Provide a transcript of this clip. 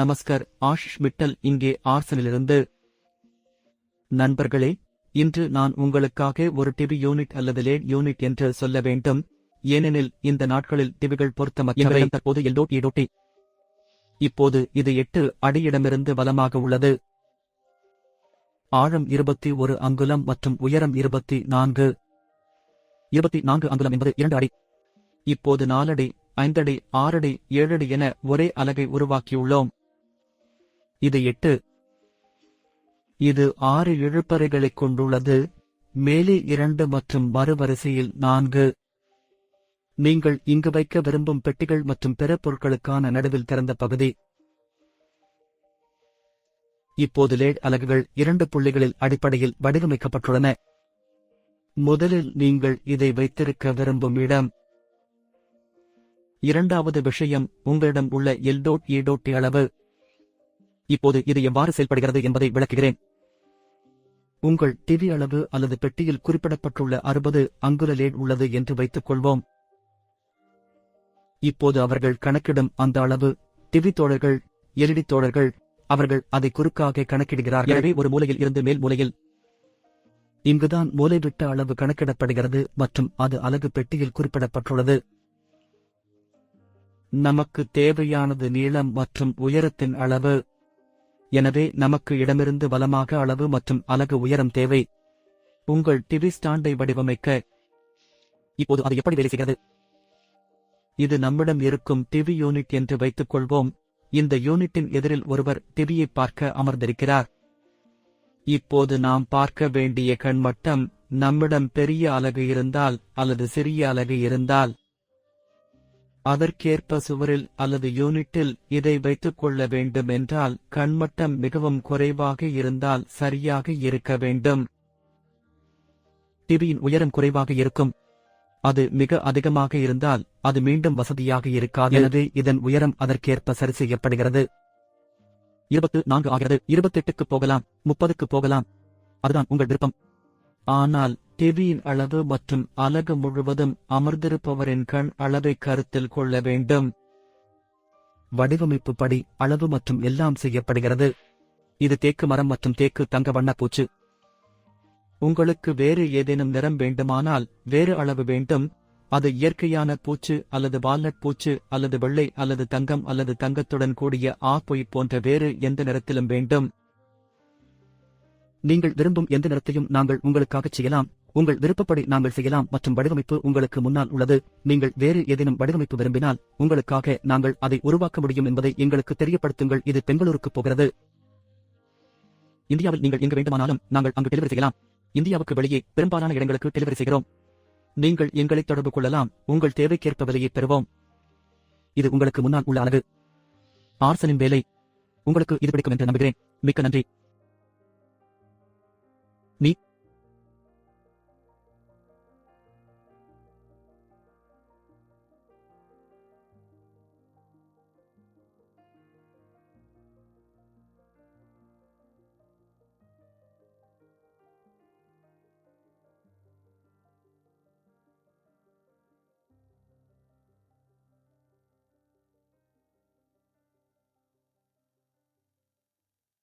நமஸ்கர். ஆஷிஷ் மிட்டல் இங்கே ஆர்சனிலிருந்து. நண்பர்களே இன்று நான் உங்களுக்காக ஒரு டிவி யூனிட் அல்லது லேட் யூனிட் என்று சொல்ல வேண்டும். ஏனெனில் இந்த நாட்களில் டிவிகள் பொருத்தமற்றவை. தற்போது எல்டோட் இப்போது இது எட்டு அடியிடமிருந்து வலமாக உள்ளது. ஆழம் இருபத்தி ஒரு அங்குலம் மற்றும் உயரம் இருபத்தி நான்கு. இருபத்தி நான்கு அங்குலம் என்பது இரண்டு அடி. இப்போது நாலடி ஐந்தடி ஆறடி ஏழடி என ஒரே அலகை உருவாக்கியுள்ளோம். இது எட்டு. இது ஆறு இழுப்பறைகளைக் கொண்டுள்ளது. மேலே இரண்டு மற்றும் மறுவரிசையில் நான்கு. நீங்கள் இங்கு வைக்க விரும்பும் பெட்டிகள் மற்றும் பிற பொருட்களுக்கான நடுவில் திறந்த பகுதி. இப்போது லேட் அலகுகள் இரண்டு புள்ளிகளில் அடிப்படையில் வடிவமைக்கப்பட்டுள்ளன. முதலில் நீங்கள் இதை வைத்திருக்க விரும்பும் இடம். இரண்டாவது விஷயம் உங்களிடம் உள்ள எல்டோட் ஈடோட்டி அளவு. இப்போது இது எவ்வாறு செயல்படுகிறது என்பதை விளக்குகிறேன். உங்கள் டிவி அளவு அல்லது பெட்டியில் குறிப்பிடப்பட்டுள்ள அறுபது அங்குல லேட் உள்ளது என்று வைத்துக் கொள்வோம் இப்போது அவர்கள் கணக்கிடும் அந்த அளவு டிவி தோழர்கள் எலிடி தோழர்கள் அவர்கள் அதை குறுக்காக கணக்கிடுகிறார்கள். எனவே ஒரு மூலையில் இருந்து மேல் மூலையில். இங்குதான் மூலைவிட்ட அளவு கணக்கிடப்படுகிறது மற்றும் அது அலகு பெட்டியில் குறிப்பிடப்பட்டுள்ளது. நமக்கு தேவையானது நீளம் மற்றும் உயரத்தின் அளவு. எனவே நமக்கு இடமிருந்து வலமாக அளவு மற்றும் அலகு உயரம் தேவை. உங்கள் டிவி ஸ்டாண்டை வடிவமைக்க. இப்போது அது எப்படி வேலை செய்கிறது? இது நம்மிடம் இருக்கும் டிவி யூனிட் என்று வைத்துக் கொள்வோம் இந்த யூனிட்டின் எதிரில் ஒருவர் டிவியை பார்க்க அமர்ந்திருக்கிறார். இப்போது நாம் பார்க்க வேண்டிய கண்மட்டம் நம்மிடம் பெரிய அலகு இருந்தால் அல்லது சிறிய அலகு இருந்தால். அதற்கேற்ப சுவரில் அல்லது யூனிட்டில் இதை வைத்துக் கொள்ள வேண்டும் என்றால் கண்மட்டம் மிகவும் குறைவாக இருந்தால் சரியாக இருக்க வேண்டும். டிவியின் உயரம் குறைவாக இருக்கும். அது மிக அதிகமாக இருந்தால் அது மீண்டும் வசதியாக இருக்காது. எனவே இதன் உயரம் அதற்கேற்ப சரி செய்யப்படுகிறது. இருபத்து நான்கு ஆகிறது. இருபத்தெட்டுக்கு போகலாம். முப்பதுக்கு போகலாம். அதுதான் உங்கள் விருப்பம். ஆனால் டிவியின் அளவு மற்றும் அலகு முழுவதும் அமர்ந்திருப்பவரின் கண் அளவை கருத்தில் கொள்ள வேண்டும். வடிவமைப்பு படி அளவு மற்றும் எல்லாம் செய்யப்படுகிறது. இது தேக்கு மரம் மற்றும் தேக்கு தங்க வண்ணப்பூச்சு உங்களுக்கு வேறு ஏதேனும் நிறம் வேண்டுமானால் வேறு அளவு வேண்டும். அது இயற்கையான பூச்சு அல்லது வால்நட் பூச்சு அல்லது வெள்ளை அல்லது தங்கம் அல்லது தங்கத்துடன் கூடிய ஆ பொய் போன்ற வேறு எந்த நிறத்திலும் வேண்டும். நீங்கள் விரும்பும் எந்த நிறத்தையும் நாங்கள் உங்களுக்காகச் செய்யலாம். உங்கள் விருப்பப்படி நாங்கள் செய்யலாம் மற்றும் வடிவமைப்பு உங்களுக்கு முன்னால் உள்ளது. நீங்கள் வேறு ஏதேனும் வடிவமைப்பு விரும்பினால் உங்களுக்காக நாங்கள் அதை உருவாக்க முடியும் என்பதை எங்களுக்கு தெரியப்படுத்துங்கள். இது பெங்களூருக்கு போகிறது. இந்தியாவில் நீங்கள் எங்கு வேண்டுமானாலும் நாங்கள் அங்கு டெலிவரி செய்யலாம். இந்தியாவுக்கு வெளியே பெரும்பாலான இடங்களுக்கு டெலிவரி செய்கிறோம். நீங்கள் எங்களை தொடர்பு கொள்ளலாம். உங்கள் தேவைக்கேற்ப விலையை பெறுவோம். இது உங்களுக்கு முன்னால் உள்ள அழகு ஆர்சனின் வேலை. உங்களுக்கு இது பிடிக்கும் என்று நம்புகிறேன். மிக்க நன்றி.